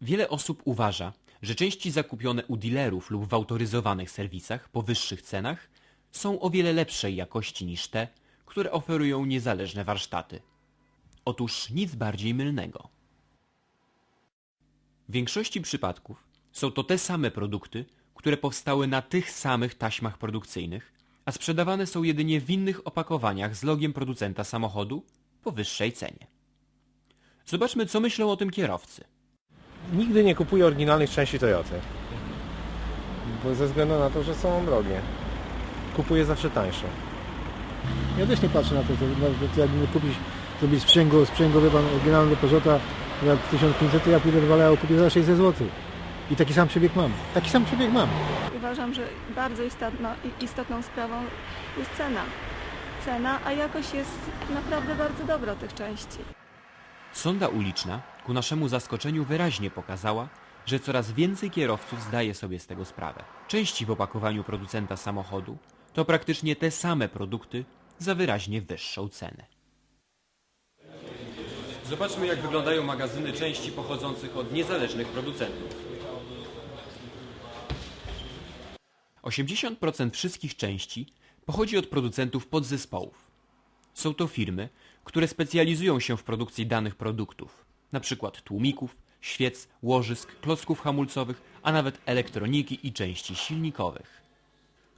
Wiele osób uważa, że części zakupione u dealerów lub w autoryzowanych serwisach po wyższych cenach są o wiele lepszej jakości niż te, które oferują niezależne warsztaty. Otóż nic bardziej mylnego. W większości przypadków są to te same produkty, które powstały na tych samych taśmach produkcyjnych, a sprzedawane są jedynie w innych opakowaniach z logiem producenta samochodu po wyższej cenie. Zobaczmy, co myślą o tym kierowcy. Nigdy nie kupuję oryginalnych części Toyoty. Bo ze względu na to, że są drogie. Kupuję zawsze tańsze. Ja też nie patrzę na to, że że jakby kupić, zrobić sprzęgło, sprzęgło, wie pan, oryginalnego Peugeota za 1500, to ja pójdę do Valeo, kupię za 600 zł. I taki sam przebieg mam. Taki sam przebieg mam. Uważam, że bardzo istotną, istotną sprawą jest cena. Cena, a jakość jest naprawdę bardzo dobra tych części. Sonda uliczna ku naszemu zaskoczeniu wyraźnie pokazała, że coraz więcej kierowców zdaje sobie z tego sprawę. Części w opakowaniu producenta samochodu to praktycznie te same produkty za wyraźnie wyższą cenę. Zobaczmy jak wyglądają magazyny części pochodzących od niezależnych producentów. 80% wszystkich części pochodzi od producentów podzespołów. Są to firmy, które specjalizują się w produkcji danych produktów, np. tłumików, świec, łożysk, klocków hamulcowych, a nawet elektroniki i części silnikowych.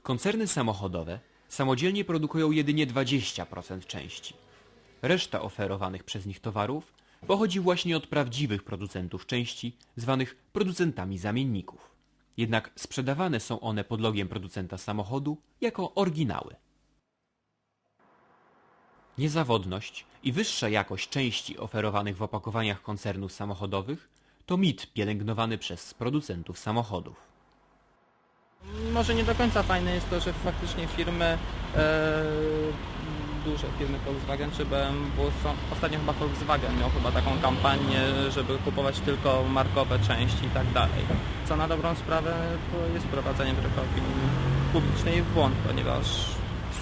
Koncerny samochodowe samodzielnie produkują jedynie 20% części. Reszta oferowanych przez nich towarów pochodzi właśnie od prawdziwych producentów części, zwanych producentami zamienników. Jednak sprzedawane są one pod logiem producenta samochodu jako oryginały. Niezawodność i wyższa jakość części oferowanych w opakowaniach koncernów samochodowych to mit pielęgnowany przez producentów samochodów. Może nie do końca fajne jest to, że faktycznie firmy, e, duże firmy Volkswagen czy BMW są, ostatnio chyba Volkswagen miał chyba taką kampanię, żeby kupować tylko markowe części i tak dalej. Co na dobrą sprawę to jest wprowadzenie wbrew opinii publicznej w błąd, ponieważ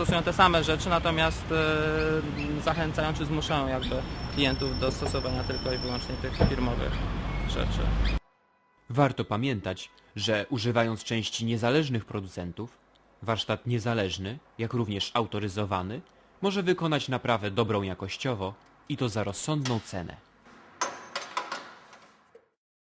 stosują te same rzeczy, natomiast e, zachęcają czy zmuszają jakby klientów do stosowania tylko i wyłącznie tych firmowych rzeczy. Warto pamiętać, że używając części niezależnych producentów, warsztat niezależny, jak również autoryzowany, może wykonać naprawę dobrą jakościowo i to za rozsądną cenę.